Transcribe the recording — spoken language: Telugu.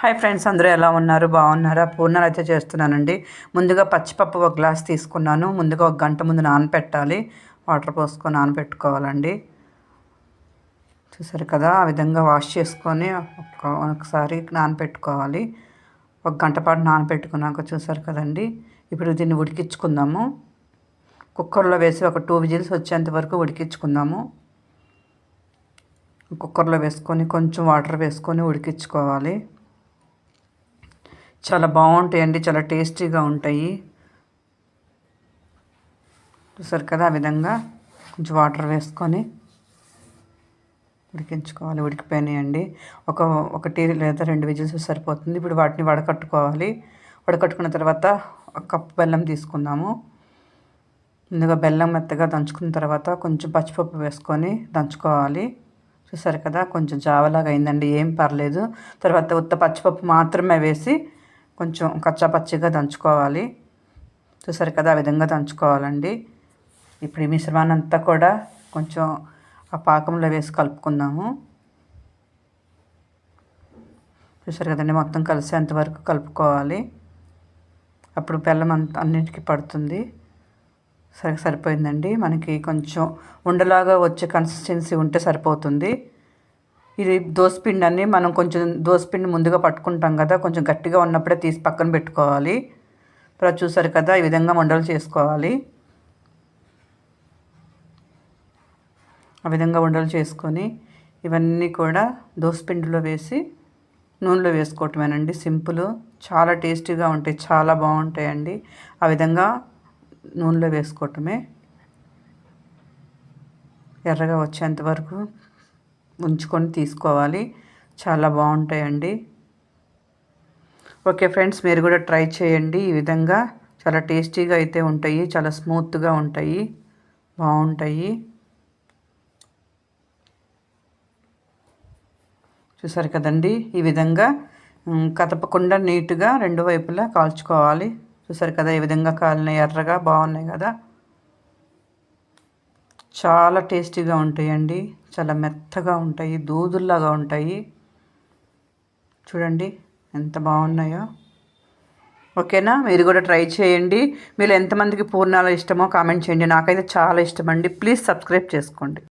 హాయ్ ఫ్రెండ్స్ అందరూ ఎలా ఉన్నారు? బాగున్నారా? పూర్ణాలు అయితే చేస్తున్నానండి. ముందుగా పచ్చిపప్పు ఒక గ్లాస్ తీసుకున్నాను. ముందుగా ఒక గంట ముందు నానపెట్టాలి. వాటర్ పోసుకొని నానపెట్టుకోవాలండి. చూసారు కదా ఆ విధంగా వాష్ చేసుకొని ఒకసారి నానపెట్టుకోవాలి. ఒక గంట పాటు నానపెట్టుకున్నాక చూసారు కదండి. ఇప్పుడు దీన్ని ఉడికించుకుందాము. కుక్కర్లో వేసి ఒక టూ విజిల్స్ వచ్చేంత వరకు ఉడికించుకుందాము. కుక్కర్లో వేసుకొని కొంచెం వాటర్ వేసుకొని ఉడికించుకోవాలి. చాలా బాగుంటాయండి చాలా టేస్టీగా ఉంటాయి. చూసారు కదా ఆ విధంగా? కొంచెం వాటర్ వేసుకొని ఉడికించుకోవాలి ఉడికిపోయినాయండి. ఒక ఒకటి లేదా రెండు విజిల్స్ సరిపోతుంది. ఇప్పుడు వాటిని వడకట్టుకోవాలి. వడకట్టుకున్న తర్వాత ఒక కప్పు బెల్లం తీసుకుందాము. ముందుగా బెల్లం మెత్తగా దంచుకున్న తర్వాత కొంచెం పచ్చిపప్పు వేసుకొని దంచుకోవాలి. చూసారు కదా? కొంచెం జావలాగా అయిందండి. ఏం పర్లేదు. తర్వాత ఉత్త పచ్చిపప్పు మాత్రమే వేసి కొంచెం కచ్చాపచ్చిగా దంచుకోవాలి. చూసారు కదా ఆ విధంగా దంచుకోవాలండి. ఇప్పుడు ఈ మిశ్రమాన్ని అంతా కూడా కొంచెం ఆ పాకంలో వేసి కలుపుకుందాము. చూసారు కదండి మొత్తం కలిసేంత వరకు కలుపుకోవాలి. అప్పుడు బెల్లం అంత అన్నిటికీ పడుతుంది. సరే సరిపోయిందండి. మనకి కొంచెం ఉండలాగా వచ్చే కన్సిస్టెన్సీ ఉంటే సరిపోతుంది. ఇది దోసపిండి మనం కొంచెం దోసపిండి ముందుగా పట్టుకుంటాం కదా కొంచెం గట్టిగా ఉన్నప్పుడే తీసి పక్కన పెట్టుకోవాలి. ఇప్పుడు చూసారు కదా ఈ విధంగా ఉండలు చేసుకోవాలి. ఆ విధంగా ఉండలు చేసుకొని ఇవన్నీ కూడా దోసపిండిలో వేసి నూనెలో వేసుకోవటమేనండి. సింపుల్ చాలా టేస్టీగా ఉంటాయి చాలా బాగుంటాయండి. ఆ విధంగా నూనెలో వేసుకోవటమే. ఎర్రగా వచ్చేంత వరకు ఉంచుకొని తీసుకోవాలి. చాలా బాగుంటాయండి. ఓకే ఫ్రెండ్స్ మీరు కూడా ట్రై చేయండి. ఈ విధంగా చాలా టేస్టీగా అయితే ఉంటాయి. చాలా స్మూత్గా ఉంటాయి. బాగుంటాయి. చూసారు కదండి? ఈ విధంగా కదపకుండా నీట్గా రెండు వైపులా కాల్చుకోవాలి. చూసారు కదా? ఈ విధంగా కాలినాయి ఎర్రగా బాగున్నాయి కదా? చాలా టేస్టీగా ఉంటాయండి. చాలా మెత్తగా ఉంటాయి దూదుల్లాగా ఉంటాయి. చూడండి ఎంత బాగున్నాయో. ఓకేనా? మీరు కూడా ట్రై చేయండి. మీరు ఎంతమందికి పూర్ణాలు ఇష్టమో కామెంట్ చేయండి. నాకైతే చాలా ఇష్టం అండి ప్లీజ్ సబ్స్క్రైబ్ చేసుకోండి.